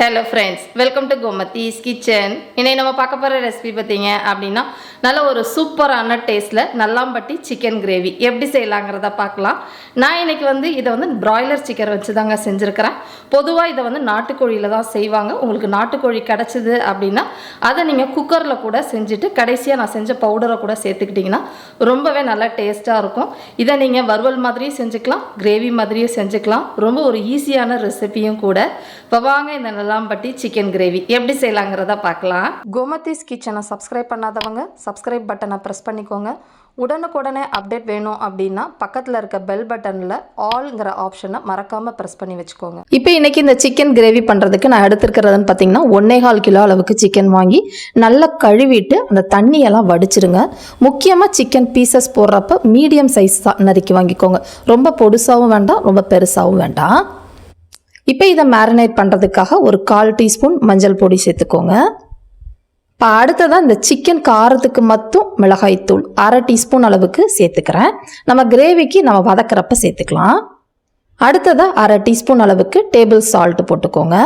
Hello friends welcome to Gomathi's kitchen இன்னைக்கு நம்ம பார்க்க போகிற ரெசிபி பார்த்தீங்க அப்படின்னா நல்ல ஒரு சூப்பரான டேஸ்ட்டில் நல்லாம்பட்டி சிக்கன் கிரேவி எப்படி செய்யலாங்கிறத பார்க்கலாம். நான் இன்னைக்கு வந்து இதை வந்து பிராய்லர் சிக்கன் வச்சு தாங்க செஞ்சுருக்கிறேன். பொதுவாக இதை வந்து நாட்டுக்கோழியில் தான் செய்வாங்க. உங்களுக்கு நாட்டுக்கோழி கிடச்சிது அப்படின்னா அதை நீங்கள் குக்கரில் கூட செஞ்சுட்டு கடைசியாக நான் செஞ்ச பவுடரை கூட சேர்த்துக்கிட்டிங்கன்னா ரொம்பவே நல்லா டேஸ்ட்டாக இருக்கும். இதை நீங்கள் வறுவல் மாதிரியும் செஞ்சுக்கலாம் கிரேவி மாதிரியும் செஞ்சுக்கலாம். ரொம்ப ஒரு ஈஸியான ரெசிபியும் கூட. இப்போ வாங்க இந்த நல்லாம்பட்டி சிக்கன் கிரேவி. எப்படி செய்யலாங்கிறத பார்க்கலாம். கோமதிஸ் கிச்சனை சப்ஸ்கிரைப் பண்ணாதவங்க சப்ஸ்கிரைப் பட்டனை ப்ரெஸ் பண்ணிக்கோங்க. உடனுக்குடனே அப்டேட் வேணும் அப்படின்னா பக்கத்தில் இருக்க பெல் பட்டனில் ஆல்ங்கிற ஆப்ஷனை மறக்காமல் ப்ரெஸ் பண்ணி வச்சுக்கோங்க. இப்போ இன்னைக்கு இந்த சிக்கன் கிரேவி பண்ணுறதுக்கு நான் எடுத்துருக்கிறதுன்னு பார்த்தீங்கன்னா ஒன்னே கால் கிலோ அளவுக்கு சிக்கன் வாங்கி நல்லா கழுவிட்டு அந்த தண்ணியெல்லாம் வடிச்சிடுங்க முக்கியமாக சிக்கன் பீசஸ் போடுறப்ப மீடியம் சைஸ் தான் நறுக்கி வாங்கிக்கோங்க. ரொம்ப பொடுசாகவும் வேண்டாம் ரொம்ப பெருசாகவும் வேண்டாம். இப்போ இதை மேரினேட் பண்ணுறதுக்காக ஒரு கால் டீஸ்பூன் மஞ்சள் பொடி சேர்த்துக்கோங்க. இப்போ அடுத்ததாக இந்த சிக்கன் காரத்துக்கு மட்டும் மிளகாய்த்தூள் அரை டீஸ்பூன் அளவுக்கு சேர்த்துக்கிறேன். நம்ம கிரேவிக்கு நம்ம வதக்கிறப்ப சேர்த்துக்கலாம். அடுத்ததாக அரை டீஸ்பூன் அளவுக்கு டேபிள் சால்ட் போட்டுக்கோங்க.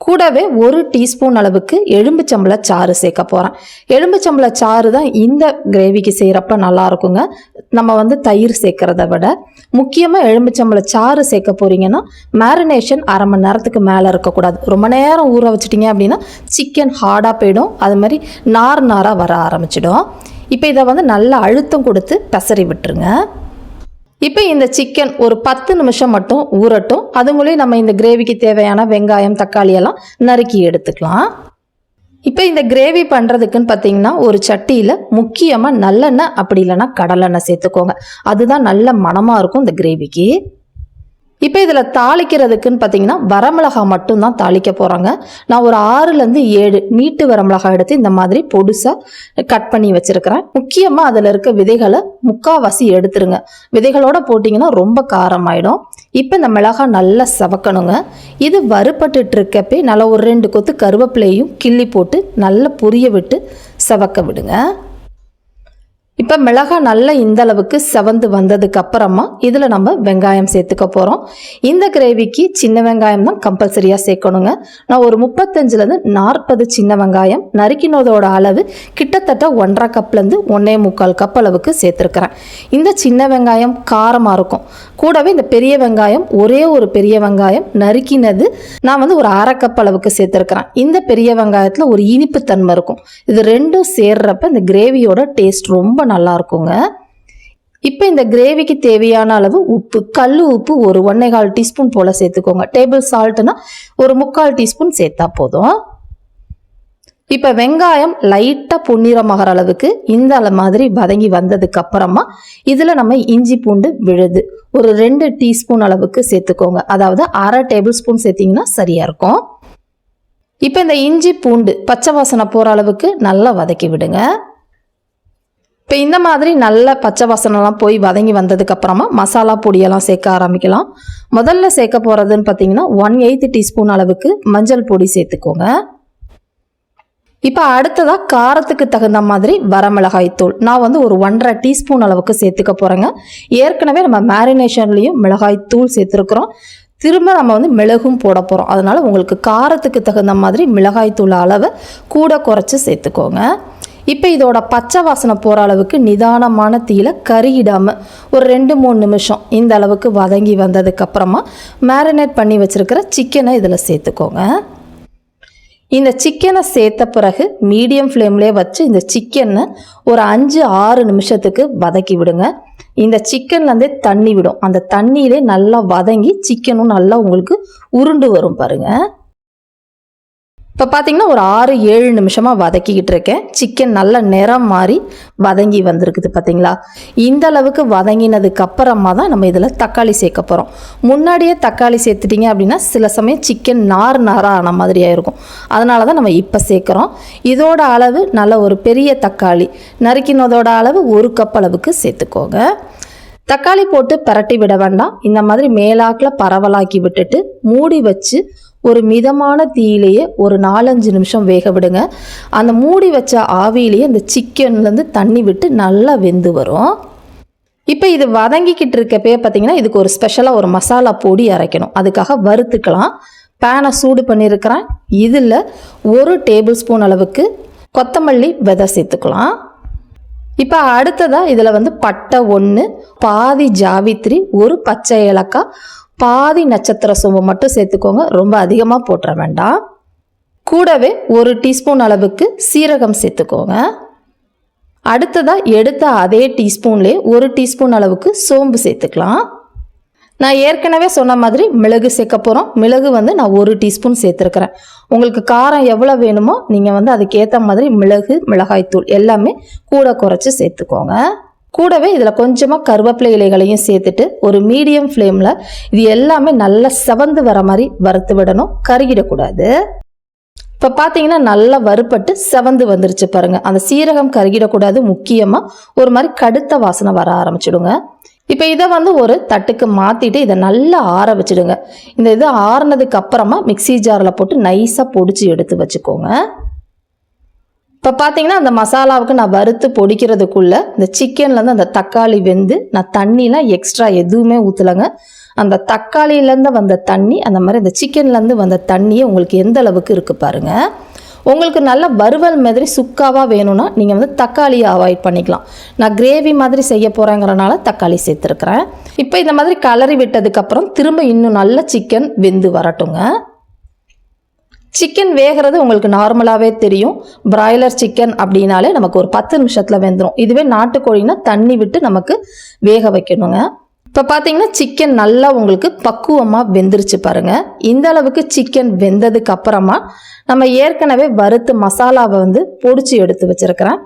கூடவே ஒரு டீஸ்பூன் அளவுக்கு எலும்புச்சம்பள சாறு சேர்க்க போகிறேன் எலும்புச்சம்பள சாறு தான் இந்த கிரேவிக்கு செய்கிறப்ப நல்லா இருக்குங்க நம்ம வந்து தயிர் சேர்க்கறத விட. முக்கியமாக எலும்புச்சம்பள சாறு சேர்க்க போகிறீங்கன்னா மேரினேஷன் அரை மணி நேரத்துக்கு மேலே இருக்கக்கூடாது. ரொம்ப நேரம் ஊற வச்சிட்டிங்க அப்படின்னா சிக்கன் ஹார்டாக போயிடும். அது மாதிரி நார் நாராக வர ஆரம்பிச்சிடும். இப்போ இதை வந்து நல்லா அழுத்தம் கொடுத்து பெசரி விட்டுருங்க. இப்போ இந்த சிக்கன் ஒரு பத்து நிமிஷம் மட்டும் ஊறட்டும். அதுங்களையும் நம்ம இந்த கிரேவிக்கு தேவையான வெங்காயம் தக்காளி எல்லாம் நறுக்கி எடுத்துக்கலாம். இப்போ இந்த கிரேவி பண்ணுறதுக்குன்னு பார்த்தீங்கன்னா ஒரு சட்டியில் முக்கியமாக நல்லெண்ணெய் அப்படி இல்லைன்னா கடலெண்ணெய் சேர்த்துக்கோங்க. அதுதான் நல்ல மணமாக இருக்கும் இந்த கிரேவிக்கு இப்போ இதில் தாளிக்கிறதுக்குன்னு பார்த்தீங்கன்னா வரமிளகா மட்டும்தான் தாளிக்க போகிறாங்க நான் ஒரு ஆறுலேருந்து ஏழு நீட்டு வரமிளகா எடுத்து இந்த மாதிரி பொடுசாக கட் பண்ணி வச்சுருக்கிறேன். முக்கியமாக அதில் இருக்க விதைகளை முக்காவாசி எடுத்துருங்க. விதைகளோட போட்டிங்கன்னா ரொம்ப காரமாயிடும். இப்போ இந்த மிளகாய் நல்லா சவக்கணுங்க. இது வறுபட்டுட்டு இருக்கப்பே நல்லா ஒரு ரெண்டு கொத்து கருவேப்பிலையும் கிள்ளி போட்டு நல்லா புரிய விட்டு சவக்க விடுங்க. இப்போ மிளகாய் நல்லா இந்த அளவுக்கு செவந்து வந்ததுக்கு அப்புறமா இதில் நம்ம வெங்காயம் சேர்த்துக்க போகிறோம் இந்த கிரேவிக்கு சின்ன வெங்காயம் தான் கம்பல்சரியாக சேர்க்கணுங்க. நான் ஒரு முப்பத்தஞ்சுலேருந்து நாற்பது சின்ன வெங்காயம் நறுக்கினதோட அளவு கிட்டத்தட்ட ஒன்றரை கப்லேருந்து ஒன்றே முக்கால் கப் அளவுக்கு சேர்த்துருக்குறேன். இந்த சின்ன வெங்காயம் காரமாக இருக்கும். கூடவே இந்த பெரிய வெங்காயம் ஒரே ஒரு பெரிய வெங்காயம் நறுக்கினது நான் வந்து ஒரு அரை கப் அளவுக்கு சேர்த்துருக்குறேன். இந்த பெரிய வெங்காயத்தில் ஒரு இனிப்பு தன்மை இருக்கும். இது ரெண்டும் சேர்றப்ப இந்த கிரேவியோட டேஸ்ட் ரொம்ப நல்லா இருக்குங்க இப்போ இந்த கிரேவிக்கு தேவையான அளவு உப்பு கல் உப்பு ஒரு ஒன்றே கால் டீஸ்பூன் போல் சேர்த்துக்கோங்க. டேபிள் சால்ட்னா ஒரு முக்கால் டீஸ்பூன் சேர்த்தா போதும். இப்போ வெங்காயம் லைட்டாக பொன்னிறமாகிற அளவுக்கு இந்த அள மாதிரி வதங்கி வந்ததுக்கு அப்புறமா இதில் நம்ம இஞ்சி பூண்டு விழுது ஒரு ரெண்டு டீஸ்பூன் அளவுக்கு சேர்த்துக்கோங்க. அதாவது அரை டேபிள் ஸ்பூன் சேர்த்திங்கன்னா சரியாக இருக்கும். இப்போ இந்த இஞ்சி பூண்டு பச்சை வாசனை போகிற அளவுக்கு நல்லா வதக்கி விடுங்க. இப்போ இந்த மாதிரி நல்ல பச்சை வாசனைலாம் போய் வதங்கி வந்ததுக்கு அப்புறமா மசாலா பொடியெல்லாம் சேர்க்க ஆரம்பிக்கலாம். முதல்ல சேர்க்க போகிறதுன்னு பார்த்தீங்கன்னா ஒன் எயித்து டீஸ்பூன் அளவுக்கு மஞ்சள் பொடி சேர்த்துக்கோங்க. இப்போ அடுத்ததாக காரத்துக்கு தகுந்த மாதிரி வரமிளகாய் தூள். நான் வந்து ஒரு ஒன்றரை டீஸ்பூன் அளவுக்கு சேர்த்துக்க போகிறேங்க ஏற்கனவே நம்ம மேரினேஷன்லேயும் மிளகாய் தூள் சேர்த்துருக்குறோம். திரும்ப நம்ம வந்து மிளகும் போட போகிறோம் அதனால் உங்களுக்கு காரத்துக்கு தகுந்த மாதிரி மிளகாய் தூள் அளவை கூட குறைச்சி சேர்த்துக்கோங்க. இப்போ இதோட பச்சை வாசனை போகிற அளவுக்கு நிதானமான தீயில கருகிடாமல் ஒரு ரெண்டு மூணு நிமிஷம் இந்த அளவுக்கு வதங்கி வந்ததுக்கப்புறமா மேரினேட் பண்ணி வச்சுருக்கிற சிக்கனை இதில் சேர்த்துக்கோங்க. இந்த சிக்கனை சேர்த்த பிறகு மீடியம் ஃப்ளேம்லேயே வச்சு இந்த சிக்கனை ஒரு அஞ்சு ஆறு நிமிஷத்துக்கு வதக்கி விடுங்க. இந்த சிக்கன்லேருந்தே தண்ணி விடும். அந்த தண்ணியிலே நல்லா வதங்கி சிக்கனும் நல்லா உங்களுக்கு உருண்டு வரும் பாருங்கள் இப்போ பார்த்தீங்கன்னா ஒரு ஆறு ஏழு நிமிஷமாக வதக்கிக்கிட்டு இருக்கேன். சிக்கன் நல்ல நிறம் மாறி வதங்கி வந்திருக்குது பார்த்தீங்களா இந்த அளவுக்கு வதங்கினதுக்கு அப்புறமா தான் நம்ம இதில் தக்காளி சேர்க்க போகிறோம் முன்னாடியே தக்காளி சேர்த்துட்டிங்க அப்படின்னா சில சமயம் சிக்கன் நார் நாராக ஆன மாதிரியாக இருக்கும். அதனால தான் நம்ம இப்போ சேர்க்குறோம். இதோட அளவு நல்ல ஒரு பெரிய தக்காளி. நறுக்கினதோட அளவு ஒரு கப் அளவுக்கு சேர்த்துக்கோங்க. தக்காளி போட்டு பரட்டி விட வேண்டாம். இந்த மாதிரி மேலாக்கில் பரவலாக்கி விட்டுட்டு மூடி வச்சு ஒரு மிதமான தீயிலேயே ஒரு நாலஞ்சு நிமிஷம் வேக விடுங்க. அந்த மூடி வச்ச ஆவியிலேயே அந்த சிக்கன்லேருந்து தண்ணி விட்டு நல்லா வெந்து வரும். இப்போ இது வதங்கிக்கிட்டு இருக்கப்பே பார்த்தீங்கன்னா இதுக்கு ஒரு ஸ்பெஷலாக ஒரு மசாலா பொடி அரைக்கணும். அதுக்காக வறுத்துக்கலாம். பேனை சூடு பண்ணியிருக்கிறேன் இதில் ஒரு டேபிள் ஸ்பூன் அளவுக்கு கொத்தமல்லி விதை சேர்த்துக்கலாம். இப்போ அடுத்ததாக இதில் வந்து பட்டை ஒன்று பாதி ஜாவித்ரி ஒரு பச்சை ஏலக்காய் பாதி நட்சத்திர சோம்பு மட்டும் சேர்த்துக்கோங்க. ரொம்ப அதிகமாக போட்டுற வேண்டாம். கூடவே ஒரு டீஸ்பூன் அளவுக்கு சீரகம் சேர்த்துக்கோங்க. அடுத்ததாக எடுத்த அதே டீஸ்பூன்லேயே ஒரு டீஸ்பூன் அளவுக்கு சோம்பு சேர்த்துக்கலாம். நான் ஏற்கனவே சொன்ன மாதிரி மிளகு சேர்க்க போகிறோம் மிளகு வந்து நான் ஒரு டீஸ்பூன் சேர்த்துருக்குறேன். உங்களுக்கு காரம் எவ்வளோ வேணுமோ நீங்கள் வந்து அதுக்கேற்ற மாதிரி மிளகு மிளகாய்த்தூள் எல்லாமே கூட குறைச்சி சேர்த்துக்கோங்க. கூடவே இதில் கொஞ்சமாக கருவேப்பிலை இலைகளையும் சேர்த்துட்டு ஒரு மீடியம் ஃப்ளேமில் இது எல்லாமே நல்லா செவந்து வர மாதிரி வறுத்து விடணும் கருகிடக்கூடாது. இப்போ பார்த்தீங்கன்னா நல்லா வறுப்பட்டு செவந்து வந்துருச்சு பாருங்க. அந்த சீரகம் கருகிடக்கூடாது முக்கியமாக ஒரு மாதிரி கடுத்த வாசனை வர ஆரம்பிச்சிடுங்க. இப்போ இதை வந்து ஒரு தட்டுக்கு மாற்றிட்டு இதை நல்லா ஆற வச்சிடுங்க. இந்த இது ஆறுனதுக்கு அப்புறமா மிக்ஸி ஜாரில் போட்டு நைஸாக பொடிச்சு எடுத்து வச்சுக்கோங்க. இப்போ பார்த்தீங்கன்னா அந்த மசாலாவுக்கு நான் வறுத்து பொடிக்கிறதுக்குள்ள இந்த சிக்கன்லேருந்து அந்த தக்காளி வெந்து நான் தண்ணிலாம் எக்ஸ்ட்ரா எதுவுமே ஊற்றலைங்க அந்த தக்காளியிலேருந்து வந்த தண்ணி அந்த மாதிரி அந்த சிக்கன்லேருந்து வந்த தண்ணியே உங்களுக்கு எந்த அளவுக்கு இருக்குது பாருங்க. உங்களுக்கு நல்ல வறுவல் மாதிரி சுக்காவாக வேணும்னா நீங்கள் வந்து தக்காளியை அவாய்ட் பண்ணிக்கலாம். நான் கிரேவி மாதிரி செய்ய போகிறேங்கிறனால தக்காளி சேர்த்துருக்குறேன். இப்போ இந்த மாதிரி கலரி விட்டதுக்கப்புறம் திரும்ப இன்னும் நல்ல சிக்கன் வெந்து வரட்டுங்க. சிக்கன் வேகிறது உங்களுக்கு நார்மலாகவே தெரியும். பிராய்லர் சிக்கன் அப்படின்னாலே நமக்கு ஒரு பத்து நிமிஷத்தில் வெந்துடும் இதுவே நாட்டுக்கோழினா தண்ணி விட்டு நமக்கு வேக வைக்கணுங்க. இப்போ பார்த்தீங்கன்னா சிக்கன் நல்லா உங்களுக்கு பக்குவமாக வெந்துருச்சு பாருங்கள் இந்த அளவுக்கு சிக்கன் வெந்ததுக்கு அப்புறமா நம்ம ஏற்கனவே வறுத்து மசாலாவை வந்து பொடிச்சு எடுத்து வச்சிருக்கிறேன்.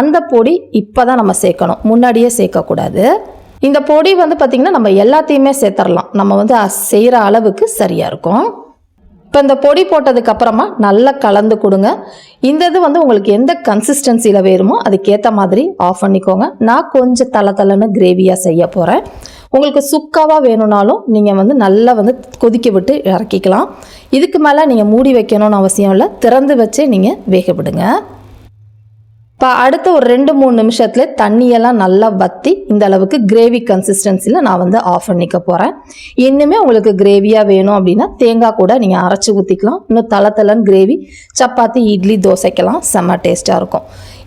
அந்த பொடி இப்போ தான் நம்ம சேர்க்கணும். முன்னாடியே சேர்க்கக்கூடாது. இந்த பொடி வந்து பார்த்திங்கன்னா நம்ம எல்லாத்தையுமே சேர்த்துடலாம் நம்ம வந்து செய்கிற அளவுக்கு சரியாக இருக்கும். இப்போ இந்த பொடி போட்டதுக்கு அப்புறமா நல்லா கலந்து கொடுங்க. இந்த இது வந்து உங்களுக்கு எந்த கன்சிஸ்டன்சியில் வேணுமோ அதுக்கேற்ற மாதிரி ஆஃப் பண்ணிக்கோங்க. நான் கொஞ்சம் தலை தலைன்னு கிரேவியாக செய்ய போகிறேன் உங்களுக்கு சுக்காவாக வேணும்னாலும் நீங்கள் வந்து நல்லா வந்து கொதிக்க விட்டு இறக்கிக்கலாம். இதுக்கு மேலே நீங்கள் மூடி வைக்கணும்னு அவசியம் இல்லை. திறந்து வச்சே நீங்கள் வேக விடுங்க. இப்போ அடுத்த ஒரு ரெண்டு மூணு நிமிஷத்தில் தண்ணியெல்லாம் நல்லா வற்றி இந்த அளவுக்கு கிரேவி கன்சிஸ்டன்சியில் நான் வந்து ஆஃப் பண்ணிக்க போகிறேன் இன்னுமே உங்களுக்கு கிரேவியாக வேணும் அப்படின்னா தேங்காய் கூட நீங்கள் அரைச்சி ஊற்றிக்கலாம் இன்னும் தலை தலைன்னு கிரேவி சப்பாத்தி இட்லி தோசைக்கெல்லாம் செம்ம டேஸ்ட்டாக இருக்கும்.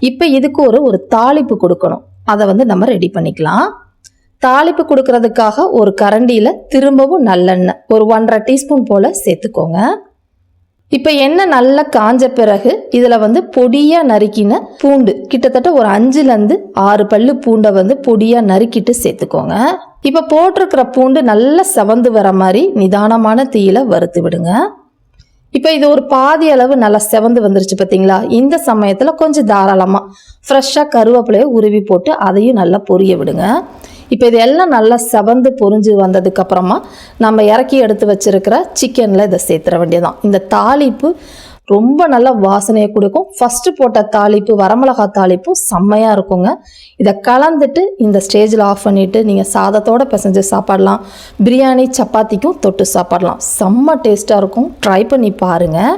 இப்போ இதுக்கு ஒரு ஒரு தாளிப்பு கொடுக்கணும். அதை வந்து நம்ம ரெடி பண்ணிக்கலாம். தாளிப்பு கொடுக்கறதுக்காக ஒரு கரண்டியில் திரும்பவும் நல்லெண்ணெய் ஒரு ஒன்றரை டீஸ்பூன் போல் சேர்த்துக்கோங்க. இப்போ எண்ணெய் நல்லா காஞ்ச பிறகு இதில் வந்து பொடியாக நறுக்கின பூண்டு கிட்டத்தட்ட ஒரு அஞ்சுலேருந்து ஆறு பல்லு பூண்டை வந்து பொடியாக நறுக்கிட்டு சேர்த்துக்கோங்க. இப்போ போட்டிருக்கிற பூண்டு நல்லா செவந்து வர மாதிரி நிதானமான தீயில வறுத்து விடுங்க. இப்போ இது ஒரு பாதி அளவு நல்லா செவந்து வந்துருச்சு பார்த்தீங்களா இந்த சமயத்தில் கொஞ்சம் தாராளமாக ஃப்ரெஷ்ஷாக கருவேப்பிலையை உருவி போட்டு அதையும் நல்லா பொரிய விடுங்க. இப்போ இது எல்லாம் நல்லா செவந்து பொரிஞ்சு வந்ததுக்கு அப்புறமா நம்ம இறக்கி எடுத்து வச்சிருக்கிற சிக்கனில் இதை சேர்த்துற வேண்டியதான் இந்த தாளிப்பு ரொம்ப நல்ல வாசனையை கொடுக்கும். ஃபஸ்ட்டு போட்ட தாளிப்பு வரமிளகா தாளிப்பும் செம்மையாக இருக்குங்க. இதை கலந்துட்டு இந்த ஸ்டேஜில் ஆஃப் பண்ணிவிட்டு நீங்கள் சாதத்தோட பிசைஞ்சு சாப்பாடலாம். பிரியாணி சப்பாத்திக்கும் தொட்டு சாப்பாடலாம். செம்ம டேஸ்ட்டாக இருக்கும். ட்ரை பண்ணி பாருங்கள்